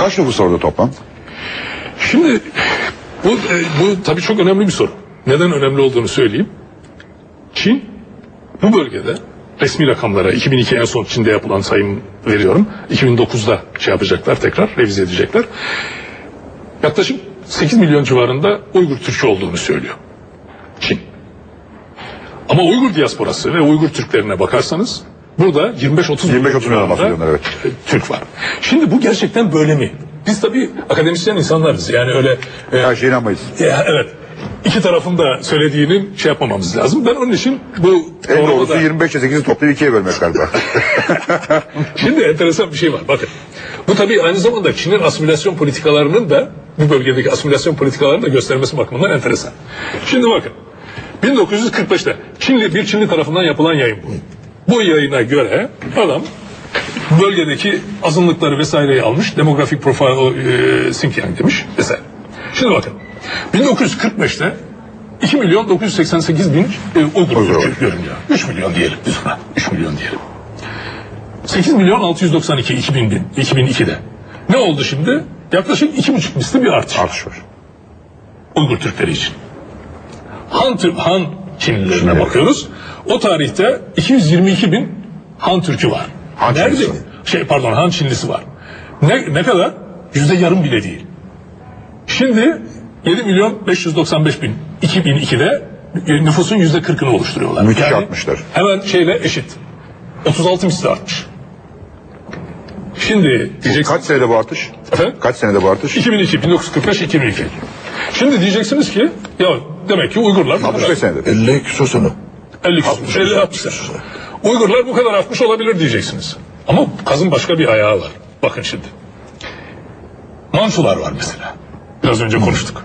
Kaç nüfus orada toplam? Şimdi bu, e, bu tabii çok önemli bir soru. Neden önemli olduğunu söyleyeyim. Çin bu bölgede resmi rakamlara 2002 en son Çin'de yapılan sayım veriyorum. 2009'da şey yapacaklar tekrar revize edecekler. Yaklaşık 8 milyon civarında Uygur Türk'ü olduğunu söylüyor. Çin. Ama Uygur diasporası ve Uygur Türklerine bakarsanız burada 25-30 milyon 25-30 milyon civarında bahsediyorlar, evet. e, Türk var. Şimdi bu gerçekten böyle mi? Biz tabii akademisyen insanlarız. Yani öyle e, Her şeye inanmayız. ya, evet. İki tarafın da söylediğinin şey yapmamamız lazım. Ben onun için bu En doğrusu da- 25 ile 8'i toplayıp ikiye bölmek galiba. Şimdi enteresan bir şey var. Bakın. Bu tabii aynı zamanda Çin'in asimilasyon politikalarının da bu bölgedeki asimilasyon politikalarını da göstermesi bakımından enteresan. Şimdi bakın. 1945'te Çinli bir Çinli tarafından yapılan yayın bu. Bu yayına göre adam bölgedeki azınlıkları vesaireyi almış. Demografik profile e, Xinjiang demiş vesaire. Şimdi bakın. 1945'te 2 milyon 988 bin e, Uygur görünüyor. 3 milyon diyelim biz buna. 3 milyon diyelim. 8 milyon 692 2000 bin, 2002'de. Ne oldu şimdi? Yaklaşık iki buçuk misli bir artış. Artış var. Uygur Türkleri için. Han, Han Çinlilerine bakıyoruz. O tarihte 222 bin Han Türk'ü var. Han Nerede? Çinlisi. Şey pardon Han Çinlisi var. Ne, ne kadar? Yüzde yarım bile değil. Şimdi 7 milyon 595 bin 2002'de nüfusun yüzde 40'ını oluşturuyorlar. Müthiş artmışlar. Hemen şeyle eşit. 36 misli artmış. Şimdi diyeceksin. Kaç senede bu artış? Efendim? Kaç senede bu artış? 2002, 1945, 2002. Şimdi diyeceksiniz ki ya demek ki Uygurlar bu 65 kadar. senede. 50 küsur sene. 50 küsur, 50 60 sene. Uygurlar bu kadar artmış olabilir diyeceksiniz. Ama kazın başka bir ayağı var. Bakın şimdi. Mansular var mesela. Biraz önce konuştuk.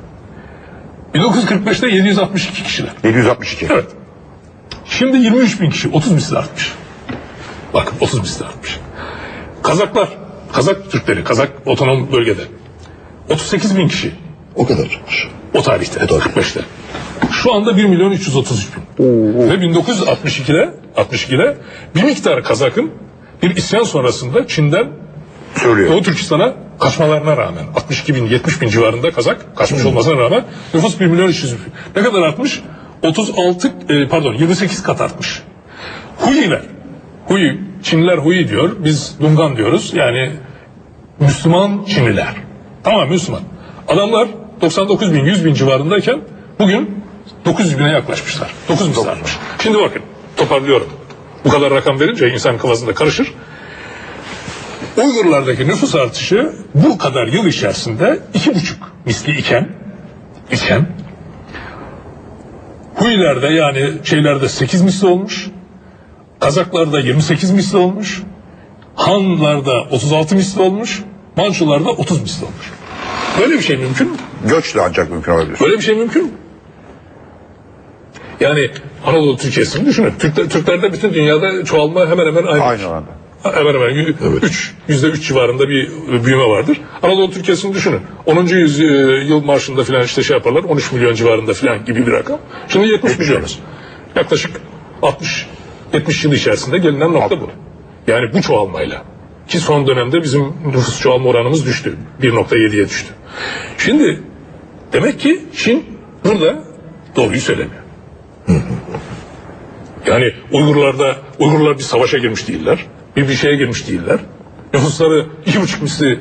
1945'te 762 kişiler. 762. Evet. Şimdi 23 bin kişi. 30 misli artmış. Bakın 30 misli artmış. Kazaklar. Kazak Türkleri. Kazak otonom bölgede. 38 bin kişi. O kadar. O tarihte. O tarih. 45'te. Şu anda 1 milyon 333 bin. Ve 1962'de 62'de bir miktar Kazak'ın bir isyan sonrasında Çin'den Söylüyor. Doğu Türkistan'a kaçmalarına rağmen 62 bin 70 bin civarında Kazak kaçmış olmasına rağmen nüfus 1 milyon 300 bin. Ne kadar artmış? 36 e, pardon 28 kat artmış. Huyiler. Huyi, Çinliler Huyi diyor. Biz Dungan diyoruz. Yani Müslüman Çinliler. Tamam Müslüman. Adamlar 99 bin 100 bin civarındayken bugün 900 bine yaklaşmışlar. 9 misli artmış. Şimdi bakın toparlıyorum. Bu kadar rakam verince insan kafasında karışır. Uygurlardaki nüfus artışı bu kadar yıl içerisinde iki buçuk misli iken iken Huylerde yani şeylerde 8 misli olmuş. Kazaklarda 28 misli olmuş. Hanlarda 36 misli olmuş. Mançularda 30 misli olmuş. Böyle bir şey mümkün mü? Göçle ancak mümkün olabilir. Böyle bir şey mümkün mü? Yani Anadolu Türkiye'sini düşünün. Türkler, Türklerde bütün dünyada çoğalma hemen hemen aynı. Aynı oranda. Hemen hemen üç, yüzde üç civarında bir büyüme vardır. Anadolu Türkiye'sini düşünün. 10. yüzyıl marşında filan işte şey yaparlar. 13 milyon civarında filan gibi bir rakam. Şimdi 70 milyonuz. Yaklaşık 60 70 yıl içerisinde gelinen nokta bu. Yani bu çoğalmayla. Ki son dönemde bizim nüfus çoğalma oranımız düştü. 1.7'ye düştü. Şimdi demek ki Çin burada doğruyu söylemiyor. Yani Uygurlarda Uygurlar bir savaşa girmiş değiller. Bir bir şeye girmiş değiller. Nüfusları iki buçuk misli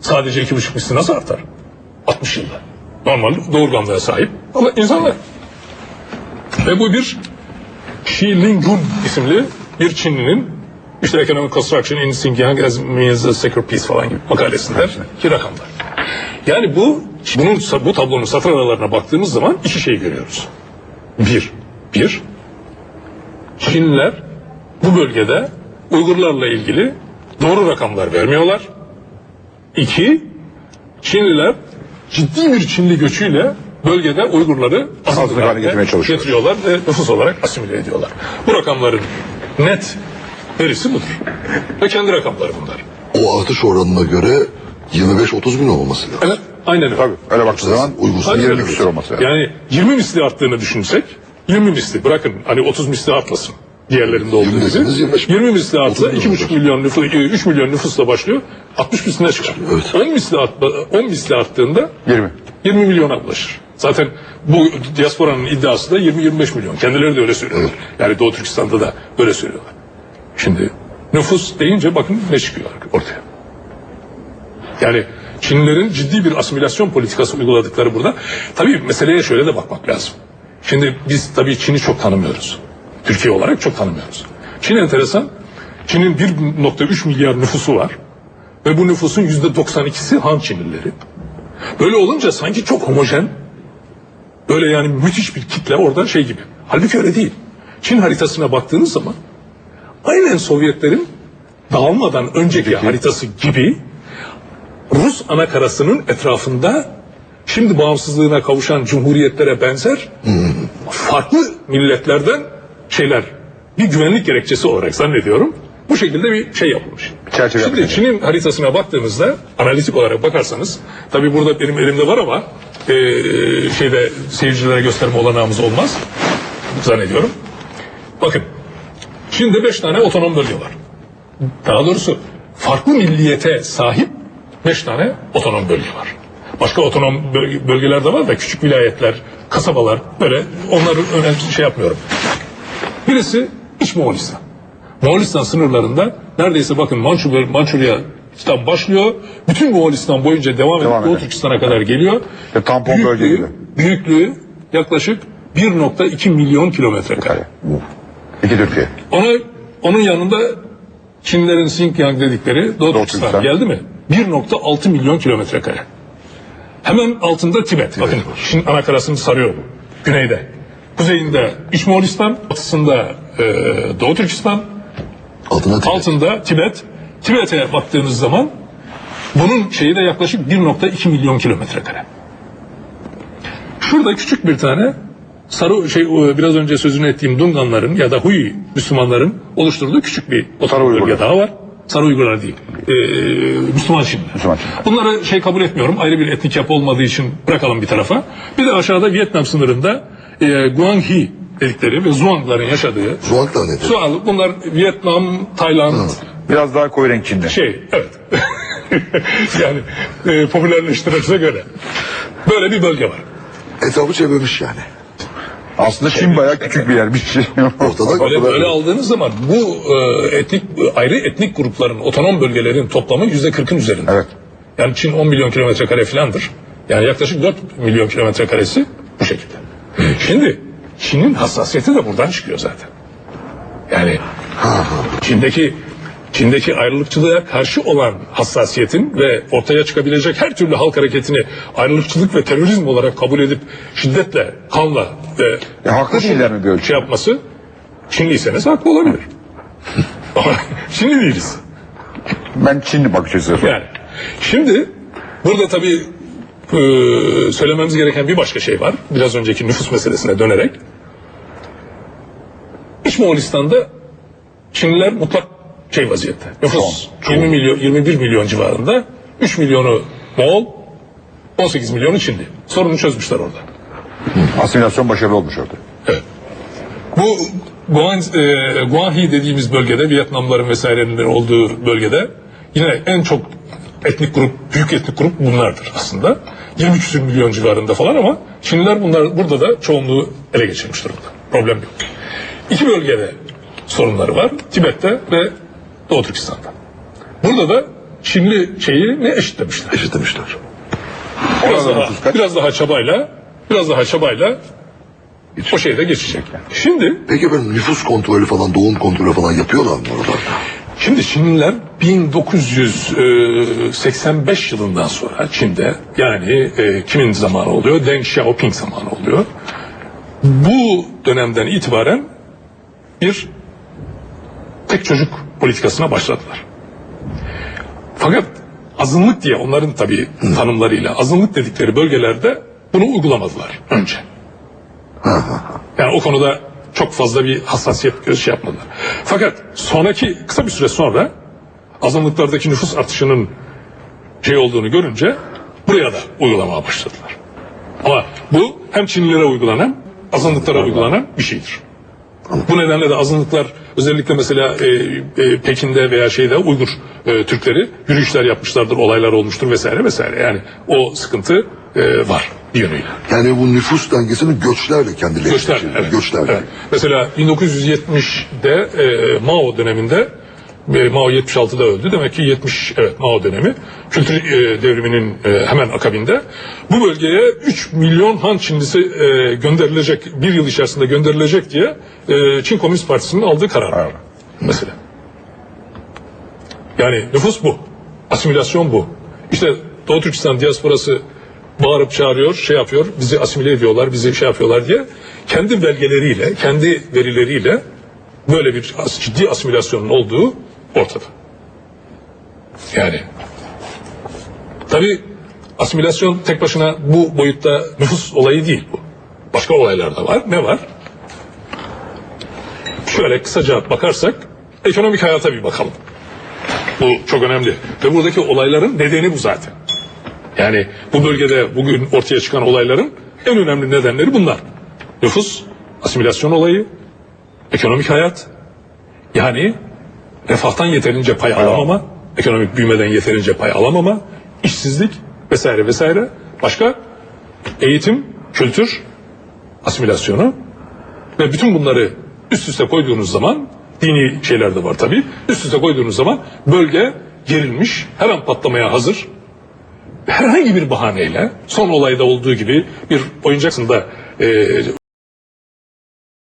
sadece iki buçuk misli nasıl artar? 60 yılda. Normal doğurganlığa sahip ama insanlar. Ve bu bir Xi Lingun isimli bir Çinlinin işte Economic Construction in Xinjiang as means a secure peace falan gibi makalesinden ki rakamlar. Yani bu bunun bu tablonun satır aralarına baktığımız zaman iki şey görüyoruz. Bir, bir, Çinliler bu bölgede Uygurlarla ilgili doğru rakamlar vermiyorlar. İki, Çinliler ciddi bir Çinli göçüyle bölgede Uygurları getirmeye çalışıyorlar. getiriyorlar ve nüfus olarak asimile ediyorlar. Bu rakamların net verisi budur. Ve kendi rakamları bunlar. O artış oranına göre 25-30 bin olması lazım. Evet, aynen öyle. Tabii. Öyle baktığı zaman Uygunsuz. Aynen 20 öyle. küsur olması lazım. Yani 20 misli arttığını düşünsek 20 misli bırakın hani 30 misli artmasın. Diğerlerinde olduğu Yirmi deseniz gibi. 25 20 misli artsa Otuz milyon 2,5 milyon nüfus, 3 milyon nüfusla başlıyor. 60 misline çıkar. Evet. 10 misli, artma, 10 misli arttığında 20. 20 milyona ulaşır. Zaten bu diasporanın iddiası da 20-25 milyon. Kendileri de öyle söylüyorlar. Yani Doğu Türkistan'da da böyle söylüyorlar. Şimdi nüfus deyince bakın ne çıkıyor ortaya. Yani Çinlilerin ciddi bir asimilasyon politikası uyguladıkları burada. Tabii meseleye şöyle de bakmak lazım. Şimdi biz tabii Çin'i çok tanımıyoruz. Türkiye olarak çok tanımıyoruz. Çin enteresan. Çin'in 1.3 milyar nüfusu var. Ve bu nüfusun %92'si Han Çinlileri. Böyle olunca sanki çok homojen, böyle yani müthiş bir kitle orada şey gibi. Halbuki öyle değil. Çin haritasına baktığınız zaman aynen Sovyetlerin dağılmadan önceki haritası gibi Rus anakarasının etrafında şimdi bağımsızlığına kavuşan cumhuriyetlere benzer farklı milletlerden şeyler bir güvenlik gerekçesi olarak zannediyorum bu şekilde bir şey yapılmış. Çerçeve Şimdi yapılmış. Çin'in haritasına baktığınızda analitik olarak bakarsanız tabi burada benim elimde var ama e, şeyde seyircilere gösterme olanağımız olmaz zannediyorum. Bakın Çin'de beş tane otonom bölge var. Daha doğrusu farklı milliyete sahip beş tane otonom bölge var. Başka otonom bölge- bölgeler de var da küçük vilayetler, kasabalar böyle onları önemli şey yapmıyorum. Birisi İç Moğolistan. Moğolistan sınırlarında neredeyse bakın Mançur, Mançurya'dan başlıyor. Bütün Moğolistan boyunca devam edip Devam Doğu eder. Türkistan'a kadar geliyor. İşte tampon bölge gibi. büyüklüğü yaklaşık 1.2 milyon kilometre kare. İki Türkiye. Ona, onun yanında Çinlerin Xinjiang dedikleri Doğu Türkistan Türkistan. geldi mi? 1.6 milyon kilometre kare. Hemen altında Tibet. Bakın Çin anakarasını sarıyor bu. Güneyde. Kuzeyinde İç Moğolistan, batısında e, Doğu Türkistan, Altına Tibet. altında Tibet. Tibet'e baktığınız zaman bunun şeyi de yaklaşık 1.2 milyon kilometre kare. Şurada küçük bir tane sarı şey biraz önce sözünü ettiğim Dunganların ya da Hui Müslümanların oluşturduğu küçük bir otonom bölge daha var. Sarı Uygurlar değil. Ee, Müslüman Çinliler. Müslüman Çinliler. Bunları şey kabul etmiyorum. Ayrı bir etnik yapı olmadığı için bırakalım bir tarafa. Bir de aşağıda Vietnam sınırında e, Guanghi dedikleri ve Zhuangların yaşadığı Zuanglar nedir? Sual bunlar Vietnam, Tayland Biraz daha koyu renk Çin'de. şey evet. yani e, popülerleştirirse göre. Böyle bir bölge var. Etrafı çevirmiş yani. Aslında Çin bayağı küçük bir yer. Bir şey. Ortada Böyle, böyle aldığınız zaman bu e, etnik ayrı etnik grupların, otonom bölgelerin toplamı yüzde kırkın üzerinde. Evet. Yani Çin 10 milyon kilometre kare filandır. Yani yaklaşık 4 milyon kilometre karesi bu şekilde. Şimdi Çin'in hassasiyeti de buradan çıkıyor zaten. Yani Çin'deki Çin'deki ayrılıkçılığa karşı olan hassasiyetin ve ortaya çıkabilecek her türlü halk hareketini ayrılıkçılık ve terörizm olarak kabul edip şiddetle, kanla ve E, haklı değiller mi böyle? şey yapması Çinliyseniz haklı olabilir. Ama Çinli değiliz. Ben Çinli bakış açısı. Yani şimdi burada tabii e, söylememiz gereken bir başka şey var. Biraz önceki nüfus meselesine dönerek. İç Moğolistan'da Çinliler mutlak şey vaziyette. Nüfus Çoğun, 20 milyon 21 milyon civarında. 3 milyonu Moğol, 18 milyonu Çinli. Sorunu çözmüşler orada. Asimilasyon başarılı olmuş orada. Evet. Bu Guan, e, Guanghi dediğimiz bölgede Vietnamların vesairenin olduğu bölgede yine en çok etnik grup, büyük etnik grup bunlardır aslında. 20 küsür milyon civarında falan ama Çinliler bunlar burada da çoğunluğu ele geçirmiş durumda. Problem yok. İki bölgede sorunları var. Tibet'te ve Doğu Türkistan'da. Burada da Çinli şeyi ne eşitlemişler. Eşitlemişler. Biraz Orada daha, biraz daha çabayla, biraz daha çabayla o şeyde geçecek. Şimdi Peki ben nüfus kontrolü falan, doğum kontrolü falan yapıyorlar mı oralarda? Şimdi Çinliler 1985 yılından sonra Çin'de yani e, kimin zamanı oluyor? Deng Xiaoping zamanı oluyor. Bu dönemden itibaren bir tek çocuk politikasına başladılar. Fakat azınlık diye onların tabii tanımlarıyla azınlık dedikleri bölgelerde bunu uygulamadılar önce. Yani o konuda çok fazla bir hassasiyet göz şey yapmadılar. Fakat sonraki kısa bir süre sonra azınlıklardaki nüfus artışının şey olduğunu görünce buraya da uygulamaya başladılar. Ama bu hem Çinlilere uygulanan, azınlıklara uygulanan bir şeydir. Bu nedenle de azınlıklar özellikle mesela e, e, Pekin'de veya şeyde Uygur e, Türkleri yürüyüşler yapmışlardır, olaylar olmuştur vesaire vesaire. Yani o sıkıntı e, var bir yönüyle. Yani bu nüfus dengesini göçlerle kendileri Göçler, evet. Göçlerle. Evet. Mesela 1970'de e, Mao döneminde e, Mao 76'da öldü. Demek ki 70 evet Mao dönemi kültür e, devriminin e, hemen akabinde bu bölgeye 3 milyon Han Çinlisi e, gönderilecek bir yıl içerisinde gönderilecek diye e, Çin Komünist Partisi'nin aldığı karar. Evet. Mesela. Yani nüfus bu. Asimilasyon bu. İşte Doğu Türkistan diasporası bağırıp çağırıyor, şey yapıyor, bizi asimile ediyorlar, bizi şey yapıyorlar diye kendi belgeleriyle, kendi verileriyle böyle bir ciddi asimilasyonun olduğu ortada. Yani tabi asimilasyon tek başına bu boyutta nüfus olayı değil bu. Başka olaylar da var. Ne var? Şöyle kısaca bakarsak ekonomik hayata bir bakalım. Bu çok önemli. Ve buradaki olayların nedeni bu zaten. Yani bu bölgede bugün ortaya çıkan olayların en önemli nedenleri bunlar. Nüfus, asimilasyon olayı, ekonomik hayat, yani refahtan yeterince pay alamama, ekonomik büyümeden yeterince pay alamama, işsizlik vesaire vesaire. Başka eğitim, kültür, asimilasyonu ve bütün bunları üst üste koyduğunuz zaman dini şeyler de var tabii. Üst üste koyduğunuz zaman bölge gerilmiş, her an patlamaya hazır. Herhangi bir bahaneyle son olayda olduğu gibi bir oyuncak da e,